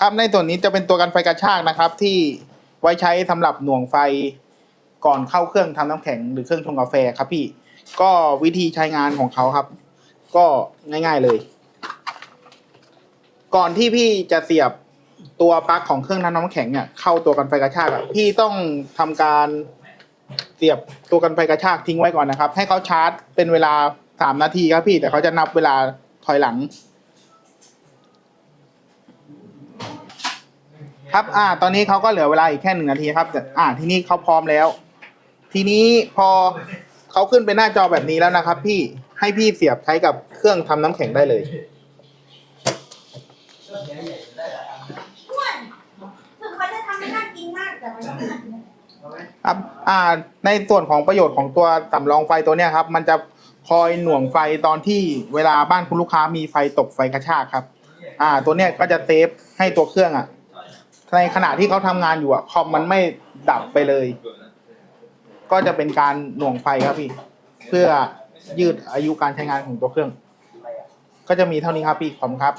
ครับในส่วนนี้จะเป็นตัวกันไฟกระชากนะครับ ที่ไว้ใช้สำหรับหน่วงไฟก่อนเข้าเครื่องทำน้ำแข็งหรือเครื่องชงกาแฟครับพี่ ก็วิธีใช้งานของเขาครับ ก็ง่าย ๆเลย ก่อนที่พี่จะเสียบตัวปลั๊กของเครื่องทำน้ำแข็งเนี่ยเข้าตัวกันไฟกระชากอะพี่ต้องทำการเสียบตัวกันไฟกระชากทิ้งไว้ก่อนนะครับ ให้เขาชาร์จเป็นเวลาสามนาทีครับพี่แต่เขาจะนับเวลาถอยหลัง ครับ อ่า ตอนนี้เขาก็เหลือเวลาอีกแค่หนึ่งนาทีครับแต่อ่า ทีนี้เขาพร้อมแล้ว ทีนี้พอเขาขึ้นเป็นหน้าจอแบบนี้แล้วนะครับ พี่ ให้พี่เสียบใช้กับเครื่องทำน้ำแข็งได้เลยอ้วนถึงเขาจะให้น่ากินมากแต่มันก็ไม่น่ากินครับ อ่า ในส่วนของประโยชน์ของตัวสำรองไฟตัวเนี้ยครับ มันจะคอยหน่วงไฟตอนที่เวลาบ้านคุณลูกค้ามีไฟตกไฟกระชากครับ อ่า ตัวเนี้ยก็จะเซฟให้ตัวเครื่องอะ ในขณะที่เขาทำงานอยู่อะคอมมันไม่ดับไปเลย ก็จะเป็นการหน่วงไฟครับพี่ เพื่อยืดอายุการใช้งานของตัวเครื่อง ก็จะมีเท่านี้ครับพี่ขอบคุณครับ